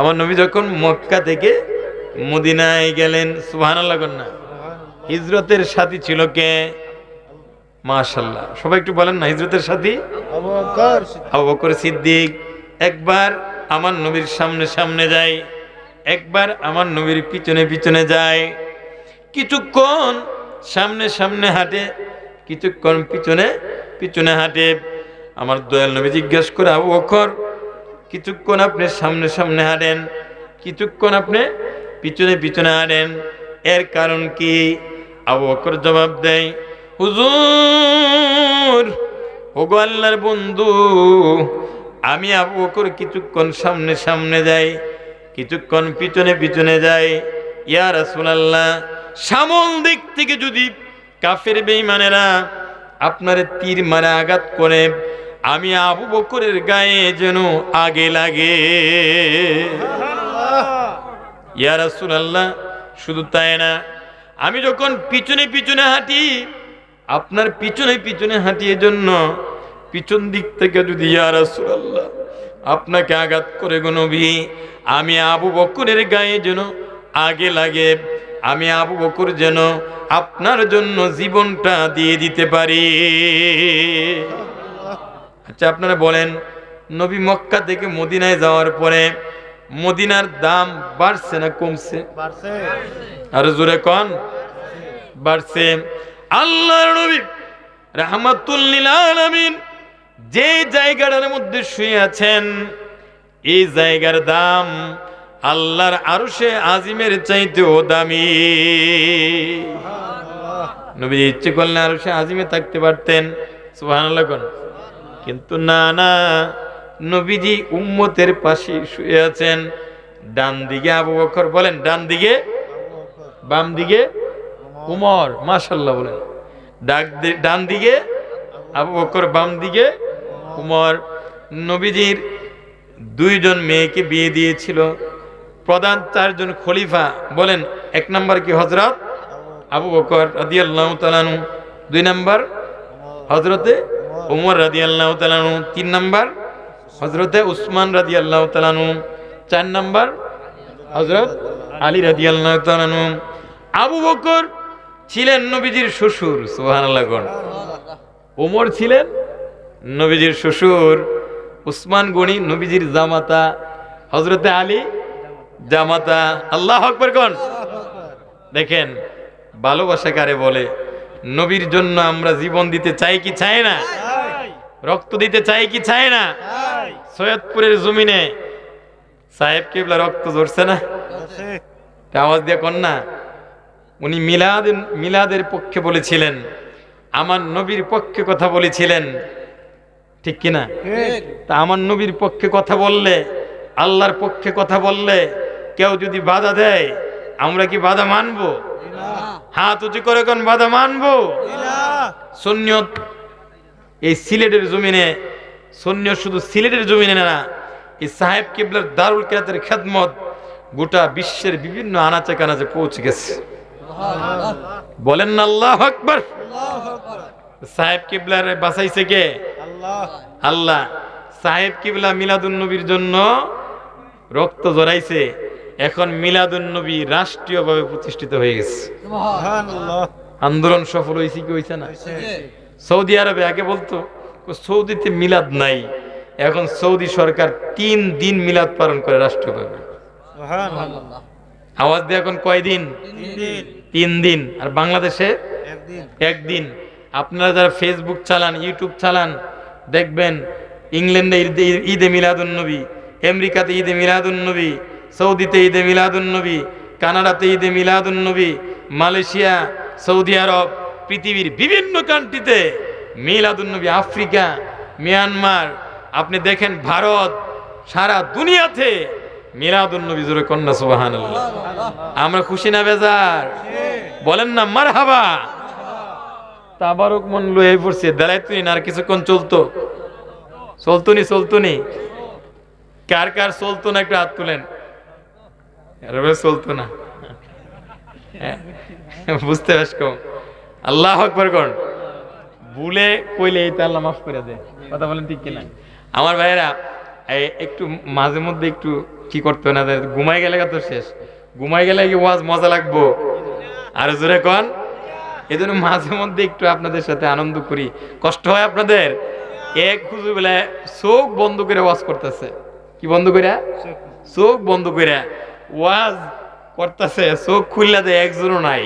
আমার নবী যখন মক্কা থেকে মদিনায় গেলেন সুহান আল্লাহ না। হিজরতের সাথী ছিল কে? মাশাল্লাহ সবাই একটু বলেন না হিজরতের সাথী? আবু বকর সিদ্দিক। একবার আমার নবীর সামনে সামনে যায় একবার আমার নবীর পিছনে পিছনে যায়। কিছুক্ষণ সামনে সামনে হাঁটে কিছুক্ষণ পিছনে পিছনে হাঁটে। আমার দয়াল নবী জিজ্ঞাসা করে আবু বকর কিছুক্ষণ আপনি সামনে সামনে হাঁটেন, কিছুক্ষণ আপনি পিছনে পিছনে হাঁটেন। এর কারণ কি? আবু জবাব দেয়, হুজুর, ওগো আল্লাহর বন্ধু, আমি আবু বকর কিছুক্ষণ সামনে সামনে যাই, কিছুক্ষণ পিছনে পিছনে যাই। ইয়া রাসূলুল্লাহ সামল দিক থেকে যদি কাফের বেঈমানেরা আপনার তীর মারে আঘাত করে আমি আবু বকরের গায়ে যেন আগে লাগে। ইয়া রাসূলুল্লাহ শুধু তাই না আমি যখন পিছনে পিছনে হাঁটি আপনার পিছনে পিছনে হাঁটি জন্য পিছন দিক থেকে যদি ইয়া রাসূলুল্লাহ আপনাকে আঘাত করে গো নবী আমি আবু বকরের গায়ে যেন আগে লাগে আমি আবু বকর যেন আপনার জন্য জীবনটা দিয়ে দিতে পারি। আচ্ছা আপনারা বলেন নবী মক্কা থেকে মদিনায় যাওয়ার পরে মদিনার দাম বাড়ছে না কমছে? বাড়ছে। আর জোরে কন। বাড়ছে। আল্লাহর নবী রাহমাতুল্লিল আলামিন যে জায়গাটার মধ্যে শুয়ে আছেন এই জায়গার দাম আল্লাহর আরশে আজিমের চাইতেও দামি। নবী ইচ্ছে করলে আরশে আজিমে থাকতে পারতেন। সুবহানাল্লাহ কোন। কিন্তু না না নবীজি উম্মতের পাশে শুয়ে আছেন। ডান দিকে আবু বকর বলেন ডান দিকে বাম দিকে উমর মাশাল্লাহ বলেন। ডাক ডান দিকে আবু বকর বাম দিকে উমর। নবীজির দুইজন মেয়েকে বিয়ে দিয়েছিল। প্রধান চারজন খলিফা বলেন, এক নম্বর কি হজরত আবু বকর রাদিয়াল্লাহু তাআলাহু দুই নম্বর হজরতে উমর রাদিয়াল্লাহু তাআলাহু তিন নাম্বার হজরতে উসমান রাদিয়াল্লাহু তাআলাহু চার নাম্বার হজরত আলী রাদিয়াল্লাহু তাআলাহু আবু বকর ছিলেন নবীজির শ্বশুর গণ। ওমর ছিলেন নবীজির শ্বশুর, উসমান গনি নবীজির জামাতা হজরতে আলী জামাতা। আল্লাহ আকবর গণ। দেখেন, ভালোবাসা কারে বলে? নবীর জন্য আমরা জীবন দিতে চাই কি চাই না? রক্ত দিতে চাই কি চাই না? সৈয়দপুরের জমিনে। সাহেব কেবলা রক্ত ঝরছে না? আওয়াজ দিয়ে কন না? উনি মিলাদ মিলাদের পক্ষে বলেছিলেন। আমার নবীর পক্ষে কথা বলেছিলেন। ঠিক কিনা? তা আমার নবীর পক্ষে কথা বললে আল্লাহর পক্ষে কথা বললে কেউ যদি বাধা দেয় আমরা কি বাধা মানবো? হাত উঁচু করে কোন বাধা মানবো? সন্ন্যত এই সিলেটের জমিনে সৈন্য শুধু সিলেটের জমিনে না এই সাহেব কিবলার দারুল কেরাতের খেদমত গোটা বিশ্বের বিভিন্ন আনাচে কানাচে পৌঁছে গেছে। বলেন না আল্লাহ আকবর। সাহেব কিবলার বাঁচাইছে কে? আল্লাহ। আল্লাহ সাহেব কিবলা মিলাদুন নবীর জন্য রক্ত জড়াইছে এখন মিলাদুন নবী রাষ্ট্রীয়ভাবে প্রতিষ্ঠিত হয়ে গেছে। আন্দোলন সফল হয়েছে কি হয়েছে না? সৌদি আরবে আগে বলতো সৌদিতে মিলাদ নাই। এখন সৌদি সরকার তিন দিন মিলাদ পালন করে রাষ্ট্রভাবে সুবহানাল্লাহ। আওয়াজ দিয়ে এখন কয়দিন তিন দিন। আর বাংলাদেশে? একদিন আপনারা যারা ফেসবুক চালান ইউটিউব চালান দেখবেন ইংল্যান্ডে ঈদে- ঈদে মিলাদুন নবী আমেরিকাতে ঈদে মিলাদুন নবী সৌদিতে ঈদে মিলাদুন নবী কানাডাতে ঈদে মিলাদুন নবী মালয়েশিয়া সৌদি আরব পৃথিবীর বিভিন্ন কান্ট্রিতে মিলাদুন নবী আফ্রিকা মিয়ানমার আপনি দেখেন ভারত সারা দুনিয়াতে মিলাদুন নবী জোরে কন্যা সুবাহান আমরা খুশি না বেজার? বলেন না মার হাবা তাবারক মন লয়ে পড়ছে দাঁড়াই তুই না আর কিছুক্ষণ চলতো? চলতো নি চলতো নি কার কার চলতো না একটু হাত তুলেন? চলতো না। হ্যাঁ, বুঝতে পারছ কম। আল্লাহ আকবর কর ভুলে কইলে এই তো আল্লাহ মাফ করে দে। কথা বলেন ঠিক কিনা? আমার ভাইয়েরা একটু মাঝে মধ্যে একটু কি করতে না ঘুমাই গেলে তো শেষ। ঘুমাই গেলে কি ওয়াজ মজা লাগবো? আর জোরে কন? এই জন্য মাঝে মধ্যে একটু আপনাদের সাথে আনন্দ করি। কষ্ট হয় আপনাদের? এক হুজুর বেলায় চোখ বন্ধ করে ওয়াজ করতেছে। কি বন্ধ করে চোখ বন্ধ করে ওয়াজ করতেছে চোখ খুললে দেয় একজনও নাই।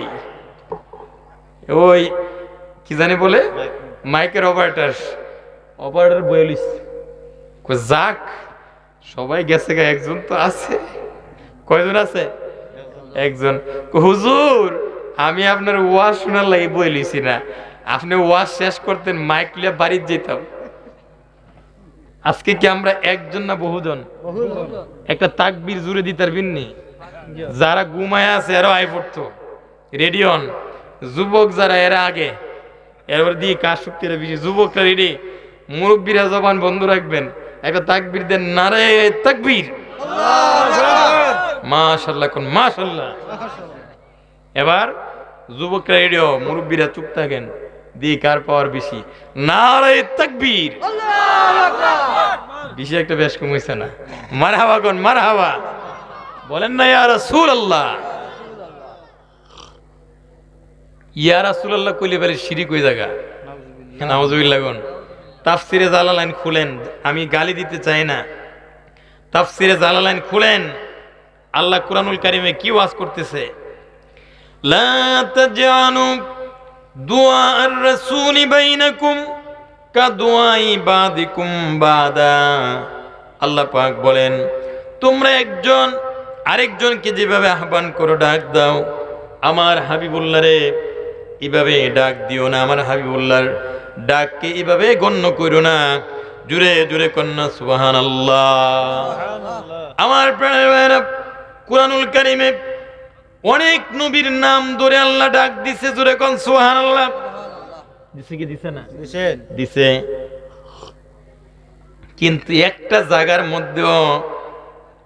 ওই কি জানি বলে? মাইকের অপারেটার অপারেটার বইলিস যাক সবাই গেছে গা একজন তো আছে। কয়জন আছে? একজন। হুজুর আমি আপনার ওয়াজ শোনার লাগে বই লিছি না। আপনি ওয়াজ শেষ করতেন মাইক লিয়ে বাড়ির যেতাম আজকে কি আমরা একজন না বহুজন? একটা তাকবির জুড়ে দিতার বিননি। যারা ঘুমায় আছে আরও আয় পড়তো। রেডিয়ন যুবক যারা এরা আগে। এরপর দিয়ে কাজ শক্তিরা বেশি? যুবকরা রেডি মুরব্বীরা জবান বন্ধ রাখবেন। একটা তাকবির দেন নারে তাকবীর। মাশাল্লাহ কোন মাশাল্লাহ এবার যুবকরা রেডিও মুরব্বীরা চুপ থাকেন। দিয়ে কার পাওয়ার বেশি? নারে তাকবীর। বেশি একটা বেশ কমেছে না। মার হাওয়া কোন? মার হাওয়া বলেন না ইয়া রাসূল আল্লাহ ইয়া রাসূল আল্লাহ কইলে পারে শিরিক ওই জায়গা। নাউজুবিল্লাহ তাফসিরে জালালাইন খুলেন, আমি গালি দিতে চাই না। তাফসিরে জালালাইন খুলেন, আল্লাহ কুরআনুল কারিমে কি ওয়াজ করতেছে? লা তাজআলু দুআ আর-রাসূল বাইনাকুম কাদুআই বাদিকুম বাদা। আল্লাহ পাক বলেন, তোমরা একজন আরেকজনকে যেভাবে আহ্বান করো, ডাক দাও। আমার হাবিবুল্লাহ রে এভাবে ডাক দিও না? আমার হাবিবুল্লাহর ডাককে এভাবে গণ্য করো না। জুড়ে জুড়ে কন্যা সুবাহান আল্লাহ আমার প্রাণের কুরআনুল কারিমে অনেক নবীর নাম ধরে আল্লাহ ডাক দিছে জুড়ে কন সুবাহান আল্লাহ দিছে কি দিছে না? দিছে। কিন্তু একটা জায়গার মধ্যেও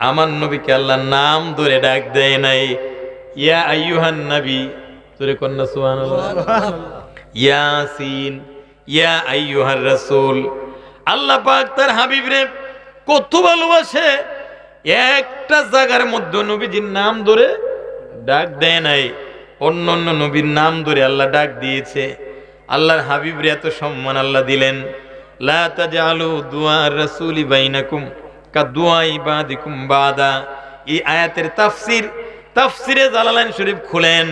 আমার নবীকে আল্লাহ নাম ধরে ডাক দেয় নাই। ইয়া আইয়ুহান নবী তোরে কন্যা, সুবহানাল্লাহ। ইয়াসিন, ইয়া আইয়ুহার রাসূল। আল্লাহ পাক তার হাবিবরে কত ভালোবাসে। একটা জায়গার মধ্যে নবীজির নাম ধরে ডাক দেয় নাই। অন্য অন্য নবীর নাম ধরে আল্লাহ ডাক দিয়েছে। আল্লাহর হাবিবরে এত সম্মান আল্লাহ দিলেন। লা তাজআলু দুআর রাসূলি বাইনাকুম কা দুআই বাদিকুম বাদা। এই আয়াতের তাফসির, তাফসিরে জালালাইন শরীফ খুলেন।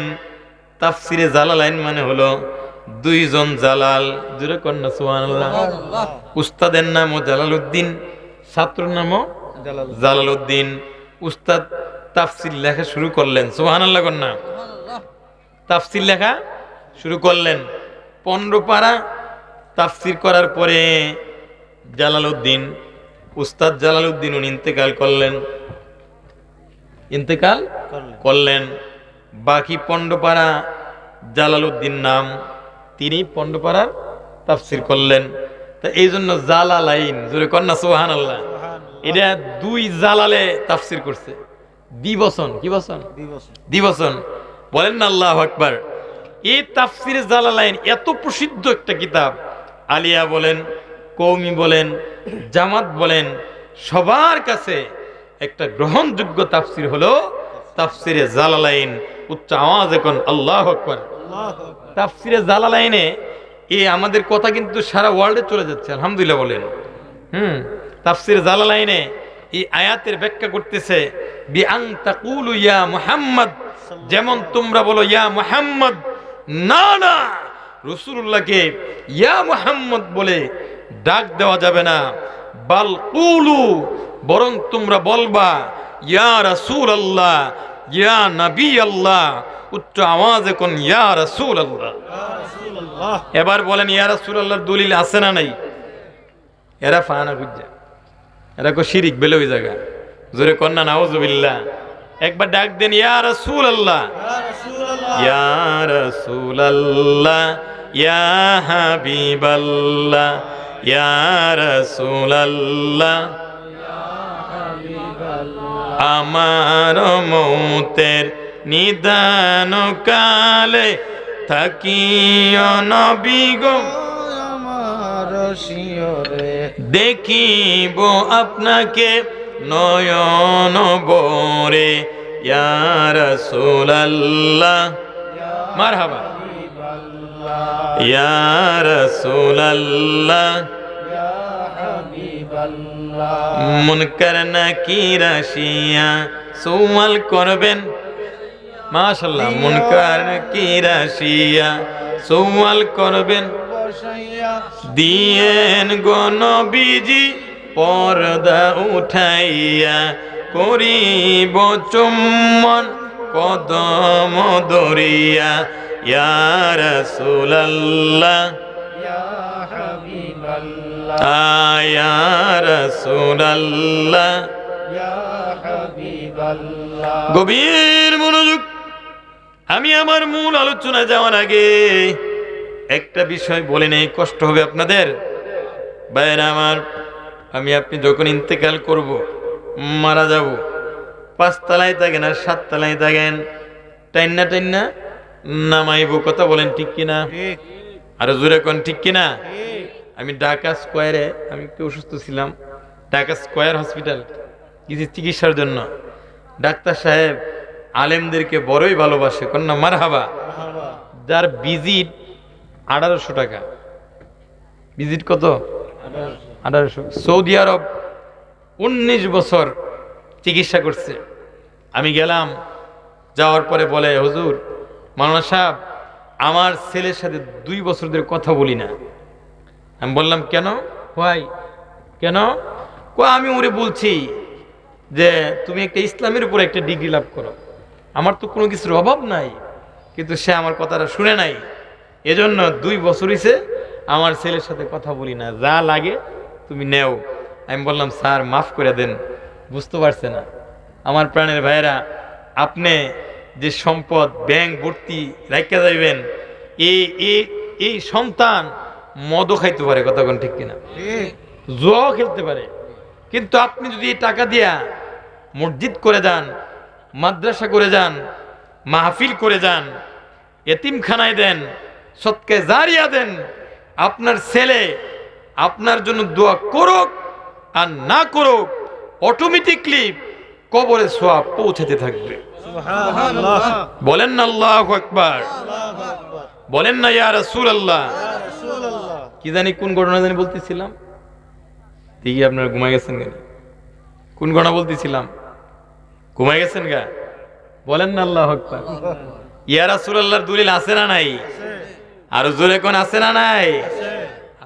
তাফসিরে জালালাইন মানে হলো দুইজন জালাল। জুরে কন্যা সুবহানাল্লাহ। উস্তাদের নামও জালালউদ্দিন ছাত্র নামও জালালউদ্দিন। উস্তাদ তাফসির লেখা শুরু করলেন। সুবহানাল্লাহ কন্যা তাফসির লেখা শুরু করলেন। পনেরো পারা তাফসির করার পরে জালালউদ্দিন উস্তাদ জালালউদ্দিন উনি ইন্তেকাল করলেন। ইন্তেকাল করলেন। বাকি পণ্ডপাড়া জালালউদ্দিন নাম তিনি পণ্ডপাড়ার তাফসির করলেন। তা এই জন্য জালালাইন জোরে কন্যা সোহান আল্লাহ এটা দুই জালালে তাফসির করছে। দিবসন কি বসন দিবসন বলেন না আল্লাহ আকবার। এই তাফসির জালালাইন এত প্রসিদ্ধ একটা কিতাব। আলিয়া বলেন কৌমি বলেন জামাত বলেন সবার কাছে একটা গ্রহণযোগ্য তাফসির হলো তাফসিরে জালালাইন। উচ্চ আওয়াজ এখন, আল্লাহ আকবার। তাফসিরে জালালাইনে এ আমাদের কথা কিন্তু সারা ওয়ার্ল্ডে চলে যাচ্ছে, আলহামদুলিল্লাহ বলেন। হুম, তাফসির জালালাইনে এই আয়াতের ব্যাখ্যা করতেছে বি আং তাকুলু ইয়া মুহাম্মদ। যেমন তোমরা বলো, ইয়া মুহাম্মদ, না না রসুল্লাহকে ইয়া মুহাম্মদ বলে ডাক দেওয়া যাবে না। বাল কুলু, বরং তোমরা বলবা, ইয়া রাসূল আল্লাহ ইয়া নবী আল্লাহ উচ্চ আওয়াজে কোন, ইয়া রাসূল আল্লাহ এবার বলেন, ইয়া রাসূল আল্লাহর দলিল আছে না নাই? এরা ফানা খুঁজা এরা কো শিরিক বেলে ওই জায়গা জোরে কন্যা নাউজুবিল্লাহ একবার ডাক দেন, ইয়া রাসূল আল্লাহ ইয়া ইয়া রাসূল আল্লাহ ইয়া হাবিবাল্লাহ, ইয়া রাসূল আল্লাহ আমার মৌতের নিদান কালে থাকিও নবী গো। দেখিব আপনাকে নয়ন বরে ইয়ার সুলাল্লাহ মারহাবা। ইয়ার সুলাল্লাহ মুনকার নাকির আসিয়া সওয়াল করবেন। মাশাল্লাহ মুনকার নাকির আসিয়া সওয়াল করবেন। দিয়েন গণ বিজি পর্দা উঠাইয়া। করিব চুম্বন কদম দরিয়া ইয়ার সুলাল্লাহ গভীর মনোযোগ। আমি আমার মূল আলোচনা যাওয়ার আগে একটা বিষয় বলে নেই কষ্ট হবে আপনাদের। বাইরে আমার আমি আপনি যখন ইন্তেকাল করব মারা যাব পাঁচতলায় থাকেন আর সাততলায় থাকেন টাইনা টাইনা নামাইব কথা বলেন ঠিক কিনা? আরও জোরে কোন ঠিক কিনা? আমি ঢাকা স্কোয়ারে আমি একটু অসুস্থ ছিলাম। ঢাকা স্কোয়ার হসপিটাল, কিছু চিকিৎসার জন্য। ডাক্তার সাহেব আলেমদেরকে বড়ই ভালোবাসে। কন্যা মার হাবা যার ভিজিট আঠারোশো টাকা। ভিজিট কত? আঠারোশো। সৌদি আরব উনিশ বছর চিকিৎসা করছে। আমি গেলাম, যাওয়ার পরে বলে, হুজুর, মাওলানা সাহেব, আমার ছেলের সাথে দুই বছর ধরে কথা বলি না। আমি বললাম কেন? ভাই কেন? কো আমি ওরে বলছি যে তুমি একটা ইসলামের উপর একটা ডিগ্রি লাভ করো। আমার তো কোনো কিছুর অভাব নাই কিন্তু সে আমার কথাটা শুনে নাই। এজন্য দুই বছর হইছে আমার ছেলের সাথে কথা বলি না। যা লাগে তুমি নেও। আমি বললাম স্যার মাফ করে দেন বুঝতে পারছে না। আমার প্রাণের ভাইয়েরা আপনি যে সম্পদ ব্যাংক ভর্তি রাখা যাইবেন এই এই সন্তান মদও খাইতে পারে কতক্ষণ ঠিক কিনা? জুয়াও খেলতে পারে। কিন্তু আপনি যদি টাকা দিয়া মসজিদ করে যান মাদ্রাসা করে যান মাহফিল করে যান এতিমখানায় দেন সৎকে জারিয়া দেন আপনার ছেলে আপনার জন্য দোয়া করুক আর না করুক অটোমেটিকলি কবরে সোয়াব পৌঁছাতে থাকবে। বলেন না আল্লাহ আকবার। বলেন না ইয়া রাসূল আল্লাহ ইয়া রাসূলুল্লাহ। কি জানি কোন ঘটনা জানি বলতেছিলাম? দেখি আপনারা ঘুমাই গেছেন কেন কোন ঘটনা বলতেছিলাম? ঘুমাই গেছেন গা? বলেন না আল্লাহ আকবার। ইয়া রাসূলুল্লাহর দলিল আছে না নাই? আর জোরে কোন আছে না নাই? আছে।